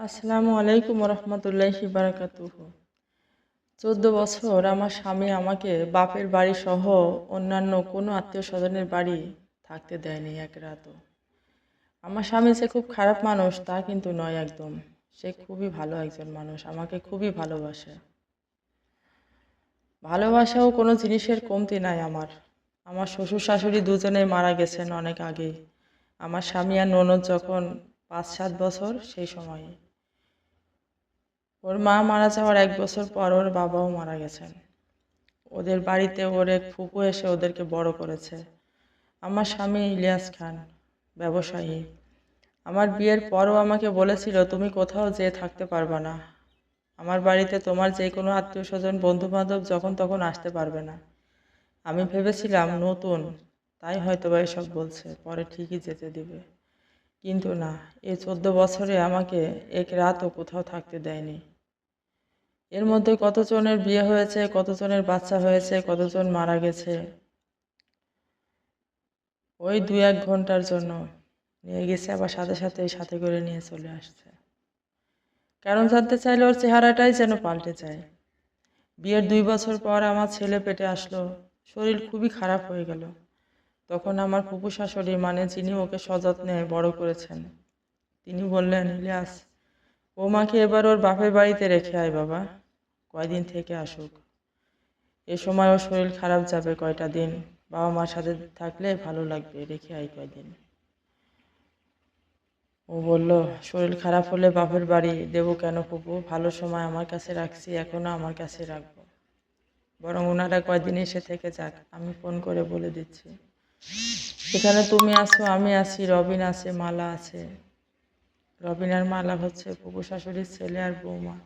আসসালামু আলাইকুম রহমতুল্লাহি বারাকাতুহ। চোদ্দ বছর আমার স্বামী আমাকে বাপের বাড়ি সহ অন্যান্য কোনো আত্মীয় স্বজনের বাড়ি থাকতে দেয়নি এক রাতও। আমার স্বামী যে খুব খারাপ মানুষ, তা কিন্তু নয় একদম। সে খুবই ভালো একজন মানুষ, আমাকে খুবই ভালোবাসে। ভালোবাসাও কোনো জিনিসের কমতি নাই আমার। আমার শ্বশুর শাশুড়ি দুজনেই মারা গেছেন অনেক আগেই। আমার স্বামী আর ননদ যখন পাঁচ সাত বছর সেই সময়ে। ওর মা মারা যাওয়ার এক বছর পর ওর বাবাও মারা গেছেন। ওদের বাড়িতে ওর এক ফুপু এসে ওদেরকে বড় করেছে। আমার স্বামী ইলিয়াস খান, ব্যবসায়ী। আমার বিয়ের পরও আমাকে বলেছিল, তুমি কোথাও যেয়ে থাকতে পারবে না। আমার বাড়িতে তোমার যে কোনো আত্মীয় স্বজন বন্ধু বান্ধব যখন তখন আসতে পারবে না। আমি ভেবেছিলাম, নতুন। তাই হয়তো বা এসব বলছে, পরে ঠিকই যেতে দিবে। কিন্তু না এই চোদ্দ বছরে আমাকে এক রাতও কোথাও থাকতে দেয়নি। এর মধ্যে কতজনের বিয়ে হয়েছে, কতজনের বাচ্চা হয়েছে, কতজন মারা গেছে? ওই দু এক ঘণ্টার জন্য নিয়ে গেছে, আবার সাথে সাথে সাথে করে নিয়ে চলে আসছে। কারণ জানতে চাইলে ওর চেহারাটাই যেন পাল্টে যায়। বিয়ের দুই বছর পর আমার ছেলে পেটে আসলো, শরীর খুবই খারাপ হয়ে গেল। তখন আমার ফুপু শাশুড়ি মানে যিনি ওকে সযত্নে বড় করেছেন, তিনি বললেন, ইলিয়াস ও মাকে এবার ওর বাপের বাড়িতে রেখে আয় বাবা। কয়দিন থেকে আসুক। এ সময় ওর শরীর খারাপ যাবে কয়টা দিন। বাবা মার সাথে থাকলে ভালো লাগবে, রেখে আয় কয়দিন। ও বলল, শরীর খারাপ হলে বাপের বাড়ি দেবো কেন ফুপু? ভালো সময় আমার কাছে রাখছি এখনও আমার কাছে রাখব। বরং ওনারা কয়দিন এসে থেকে যাক, আমি ফোন করে বলে দিচ্ছি। এখানে তুমি আছো, আমি আছি, রবিন আছে, মালা আছে। রবিন আর মালা হচ্ছে ফুপু শাশুড়ির ছেলে আর বৌমা।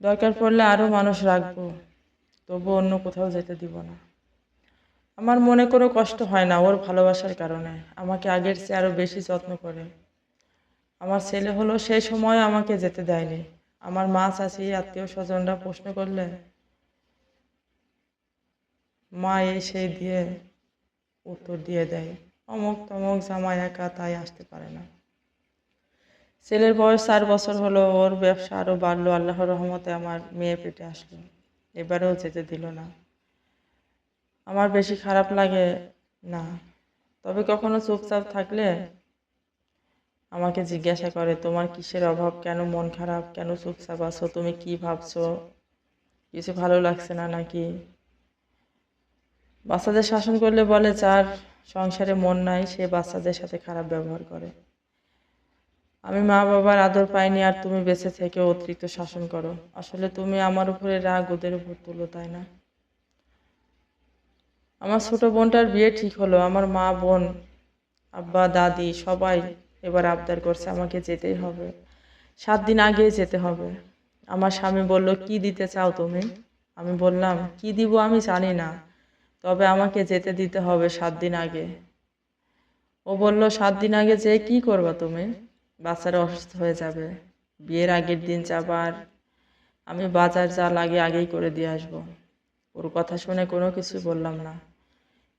দরকার পড়লে আরও মানুষ রাখব। তবু অন্য কোথাও যেতে দিব না। আমার মনে কোনো কষ্ট হয় না ওর ভালোবাসার কারণে। আমাকে আগের চেয়ে আরও বেশি যত্ন করে। আমার ছেলে হলো সেই সময় আমাকে যেতে দেয়নি। আমার মা, চাচি, আত্মীয় স্বজনরা প্রশ্ন করলে, মা এই সেই দিয়ে উত্তর দিয়ে দেয়। অমুক তমুক জামাই একা তাই আসতে পারে না। ছেলের বয়স চার বছর হলো, ওর ব্যবসা আরও বাড়লো, আল্লাহর রহমতে আমার মেয়ে পেটে আসলো। এবারেও যেতে দিল না। আমার বেশি খারাপ লাগে না। তবে কখনো চুপচাপ থাকলে আমাকে জিজ্ঞাসা করে, তোমার কিসের অভাব? কেন মন খারাপ? কেন চুপচাপ আছো? তুমি কি ভাবছ? কিছু ভালো লাগছে না নাকি? বাচ্চাদের শাসন করলে বলে, যার সংসারে মন নাই, সে বাচ্চাদের সাথে খারাপ ব্যবহার করে। আমি মা বাবার আদর পাইনি আর তুমি বেঁচে থেকে অতিরিক্ত শাসন করো। আসলে তুমি আমার উপরে রাগ, ওদের উপর তুলো, তাই না? আমার ছোট বোনটার বিয়ে ঠিক হলো। আমার মা, বোন, আব্বা, দাদি সবাই এবার আবদার করছে আমাকে যেতেই হবে। সাত দিন আগেই যেতে হবে। আমার স্বামী বলল, কি দিতে চাও তুমি? আমি বললাম, কি দিব আমি জানি না, তবে আমাকে যেতে দিতে হবে সাত দিন আগে। ও বলল, সাত দিন আগে যে কি করবা তুমি? বাচ্চারা অসুস্থ হয়ে যাবে। বিয়ের আগের দিন যাবার। আমি বাজার যা লাগে আগেই করে দিয়ে আসব। ওর কথা শুনে কোনো কিছু বললাম না।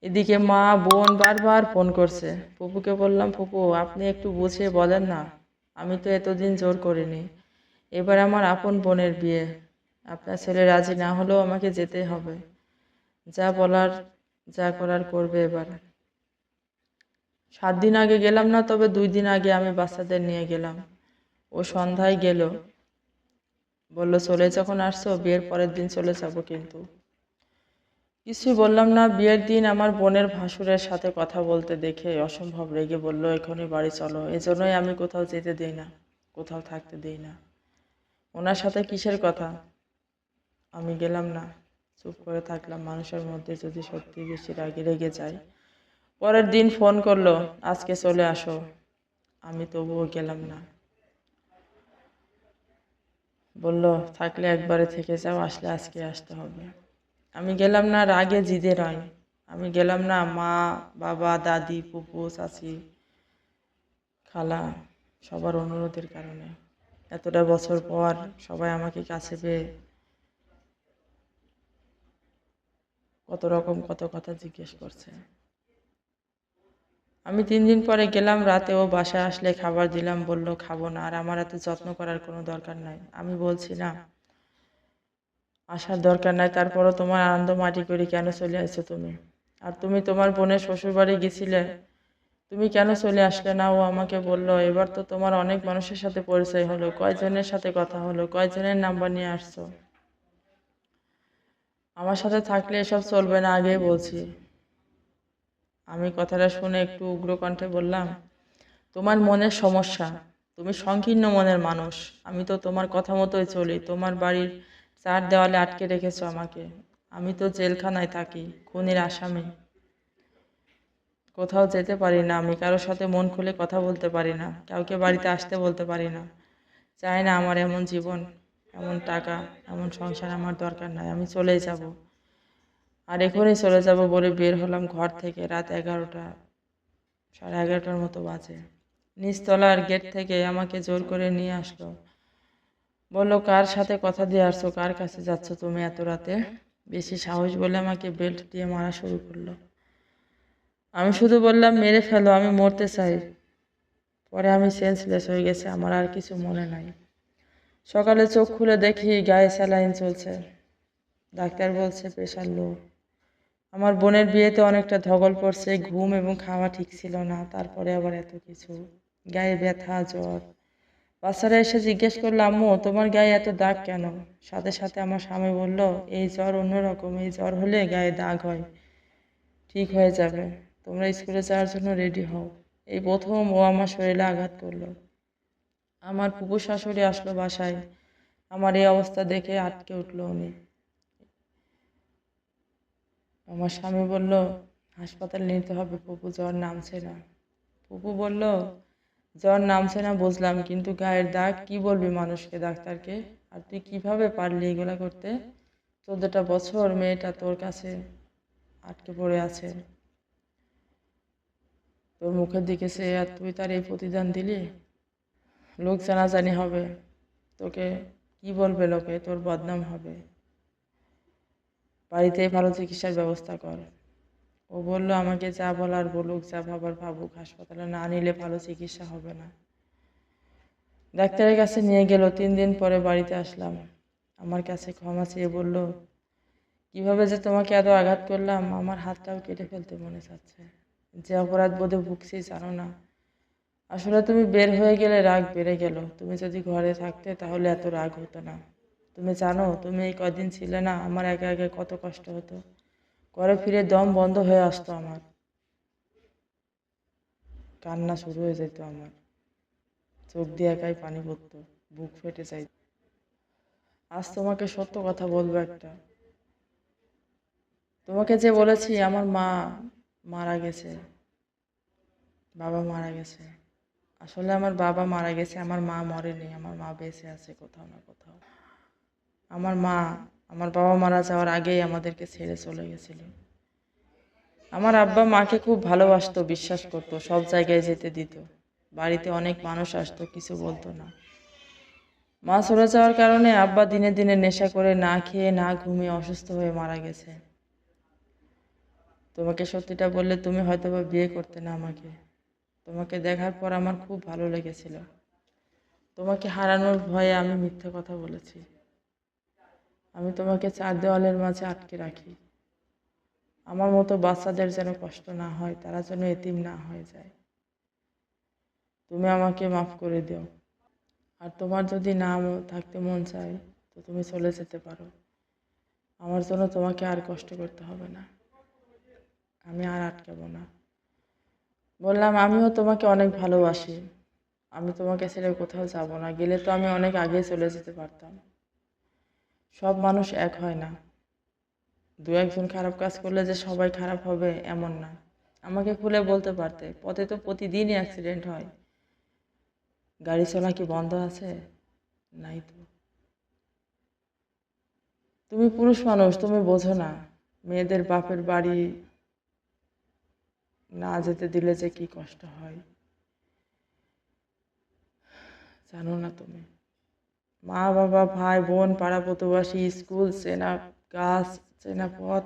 এদিকে মা, বোন বারবার ফোন করছে। ফুপুকে বললাম ফুপু আপনি একটু বুঝিয়ে বলেন না। আমি তো এতদিন জোর করিনি। এবার আমার আপন বোনের বিয়ে। আপনার ছেলে রাজি না হলেও আমাকে যেতে হবে। যা বলার, যা করার করবে এবার। সাত দিন আগে গেলাম না, তবে দুই দিন আগে আমি বাচ্চাদের নিয়ে গেলাম। ও সন্ধ্যায় গেল। বলল, চলে যখন আসছো, বিয়ের পরের দিন চলে যাব কিন্তু। কিছুই বললাম না। বিয়ের দিন আমার বোনের ভাসুরের সাথে কথা বলতে দেখে অসম্ভব রেগে বলল, এখনই বাড়ি চলো। এজন্যই আমি কোথাও যেতে দিই না, কোথাও থাকতে দিই না। ওনার সাথে কিসের কথা? আমি গেলাম না। চুপ করে থাকলাম। মানুষের মধ্যে যদি সত্যি বেশি রাগে রেগে যায় পরের দিন ফোন করল, আজকে চলে আসো। আমি তবুও গেলাম না। বলল, থাকলে একবারে থেকে যাও, আসলে আজকে আসতে হবে। আমি গেলাম না, রাগে জিদে নয় আমি গেলাম না, মা, বাবা, দাদি পুপু চাচি, খালা, সবার অনুরোধের কারণে। এতটা বছর পর সবাই আমাকে কাছে পেয়ে কত রকম কত কথা জিজ্ঞেস করছে। আমি তিন দিন পরে গেলাম, রাতে ও বাসায় আসলে খাবার দিলাম, বলল, খাব না, আর আমার এত যত্ন করার কোনো দরকার নাই। আমি বলছি, না, আসার দরকার নাই, তারপরও তোমার আনন্দ মাটি করে কেন চলে আসছো তুমি? আর তুমি তোমার বোনের শ্বশুরবাড়ি গেছিলে, তুমি কেন চলে আসলে না? ও আমাকে বলল, এবার তো তোমার অনেক মানুষের সাথে পরিচয় হলো, কয়জনের সাথে কথা হলো, কয়জনের নাম্বার নিয়ে আসছো? আমার সাথে থাকলে এসব চলবে না, আগেই বলছি। আমি কথাটা শুনে একটু উগ্র কণ্ঠে বললাম, তোমার মনের সমস্যা। তুমি সংকীর্ণ মনের মানুষ। আমি তো তোমার কথা মতোই চলি। তোমার বাড়ির চার দেওয়ালে আটকে রেখেছো আমাকে। আমি তো জেলখানায় থাকি, খুনির আসামি। কোথাও যেতে পারি না আমি। কারোর সাথে মন খুলে কথা বলতে পারি না। কাউকে বাড়িতে আসতে বলতে পারি না। চাই না আমার এমন জীবন, এমন টাকা, এমন সংসার আমার দরকার নাই। আমি চলেই যাব। আর এখনই চলে যাব বলে বের হলাম ঘর থেকে রাত এগারোটা, সাড়ে এগারোটার মতো বাজে। নিচতলার গেট থেকে আমাকে জোর করে নিয়ে আসলো। বলল, কার সাথে কথা দিয়ে আসছো? কার কাছে যাচ্ছ তুমি এত রাতে? বেশি সাহস বলে আমাকে বেল্ট দিয়ে মারা শুরু করল। আমি শুধু বললাম, মেরে ফেলো, আমি মরতে চাই। পরে আমি সেন্সলেস হয়ে গেছে, আমার আর কিছু মনে নাই। সকালে চোখ খুলে দেখি গায়ে স্যালাইন চলছে। ডাক্তার বলছে, প্রেশার লো। আমার বোনের বিয়েতে অনেকটা ধগল পড়ছে, ঘুম এবং খাওয়া ঠিক ছিল না, তারপরে আবার এত কিছু। গায়ে ব্যথা, জ্বর। বাচ্চারা এসে জিজ্ঞেস করল, আম্মু, তোমার গায়ে এত দাগ কেন? সাথে সাথে আমার স্বামী বলল, এই জ্বর অন্যরকম, এই জ্বর হলে গায়ে দাগ হয়। ঠিক হয়ে যাবে। তোমরা স্কুলে যাওয়ার জন্য রেডি হও। এই প্রথম ও আমার শরীরে আঘাত করল। আমার পুকুর শাশুড়ি আসলো বাসায়। আমার এই অবস্থা দেখে আটকে উঠল উনি। আমার স্বামী বলল, হাসপাতালে নিতে হবে ফুপু জ্বর নামছে না। ফুপু বলল, জ্বর নামছে না, বুঝলাম, কিন্তু গায়ের দাগ, কি বলবি মানুষকে, ডাক্তারকে? আর তুই কীভাবে পারলি এগুলো করতে? চোদ্দটা বছর মেয়েটা তোর কাছে আটকে পড়ে আছে। তোর মুখের দিকে সে, আর তুই তার এই প্রতিদান দিলি? লোক জানাজানি হবে। তোকে কি বলবে লোকে? তোর বদনাম হবে। বাড়িতে ভালো চিকিৎসার ব্যবস্থা কর। ও বলল, আমাকে যা বলার বলুক, যা ভাবার ভাবুক, হাসপাতালে না নিলে ভালো চিকিৎসা হবে না। ডাক্তারের কাছে নিয়ে গেল। তিন দিন পরে বাড়িতে আসলাম। আমার কাছে ক্ষমা চেয়ে বলল, কীভাবে যে তোমাকে এত আঘাত করলাম, আমার হাতটাও কেটে ফেলতে মনে চাচ্ছে। যে অপরাধ বোধে ভুগছি, জানো না। আসলে তুমি বের হয়ে গেলে রাগ বেড়ে গেল। তুমি যদি ঘরে থাকতে, তাহলে এত রাগ হতো না। তুমি জানো, তুমি এই কদিন ছিলে না, আমার একা একা কত কষ্ট হতো। ঘরে ফিরে দম বন্ধ হয়ে আসতো আমার। কান্না শুরু হয়ে যেত আমার। চোখ দিয়ে একাই পানি পড়তো, বুক ফেটে যাই আজ তোমাকে সত্য কথা বলব একটা। তোমাকে যে বলেছি, আমার মা মারা গেছে। বাবা মারা গেছে। আসলে আমার বাবা মারা গেছে, আমার মা মরেনি, আমার মা বেঁচে আছে কোথাও না কোথাও। আমার মা, আমার বাবা মারা যাওয়ার আগেই আমাদেরকে ছেড়ে চলে গেছিল। আমার আব্বা মাকে খুব ভালোবাসতো, বিশ্বাস করতো, সব জায়গায় যেতে দিত। বাড়িতে অনেক মানুষ আসতো, কিছু বলতো না। মা চলে যাওয়ার কারণে আব্বা দিনে দিনে নেশা করে না খেয়ে, না ঘুমিয়ে অসুস্থ হয়ে মারা গেছে। তোমাকে সত্যিটা বললে তুমি হয়তো বা বিয়ে করতে না আমাকে। তোমাকে দেখার পর আমার খুব ভালো লেগেছিল। তোমাকে হারানোর ভয়ে আমি মিথ্যে কথা বলেছি। আমি তোমাকে চার দেওয়ালের মাঝে আটকে রাখি। আমার মতো বাচ্চাদের যেন কষ্ট না হয়, তারা যেন এতিম না হয়ে যায়। তুমি আমাকে মাফ করে দিও। আর তোমার যদি না থাকতে মন চায়, তো তুমি চলে যেতে পারো। আমার জন্য তোমাকে আর কষ্ট করতে হবে না। আমি আর আটকাবো না। বললাম, আমিও তোমাকে অনেক ভালোবাসি। আমি তোমাকে ছেড়ে কোথাও যাব না। গেলে তো আমি অনেক আগে চলে যেতে পারতাম। সব মানুষ এক হয় না। দু একজন খারাপ কাজ করলে যে সবাই খারাপ হবে এমন না। আমাকে খুলে বলতে পারতে, পথে তো প্রতিদিনই অ্যাক্সিডেন্ট হয়। গাড়ি চলা কি বন্ধ আছে? নাই তো। তুমি পুরুষ মানুষ, তুমি বোঝো না। মেয়েদের বাপের বাড়ি না যেতে দিলে যে কি কষ্ট হয়। জানো না তুমি। মা, বাবা, ভাই, বোন, পাড়া প্রতিবাসী স্কুল, চেনা, গাছ, চেনা পথ,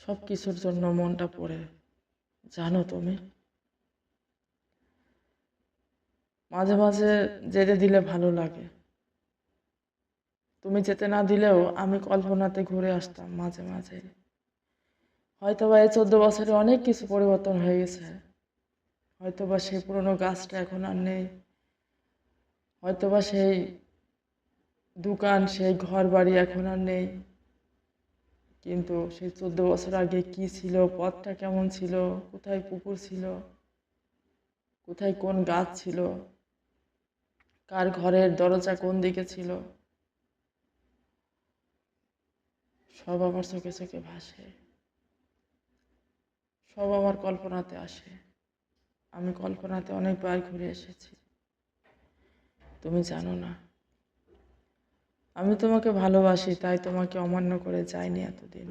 সব কিছুর জন্য মনটা পড়ে। জানো তুমি? মাঝে মাঝে যেতে দিলে ভালো লাগে। তুমি যেতে না দিলেও আমি কল্পনাতে ঘুরে আসতাম মাঝে মাঝে। হয়তো বা এই চোদ্দ বছরে অনেক কিছু পরিবর্তন হয়ে গেছে। হয়তো বা সেই পুরনো গাছটা এখন আর নেই। হয়তো বা সেই দোকান, সেই ঘর বাড়ি এখন আর নেই। কিন্তু সেই চোদ্দ বছর আগে কি ছিল, পথটা কেমন ছিল, কোথায় পুকুর ছিল, কোথায় কোন গাছ ছিল, কার ঘরের দরজা কোন দিকে ছিল, সব আমার চোখে চোখে ভাসে। সব আমার কল্পনাতে আসে। আমি কল্পনাতে অনেকবার ঘুরে এসেছি। তুমি জানো না। আমি তোমাকে ভালোবাসি তাই তোমাকে অমান্য করে যাইনি এতদিন।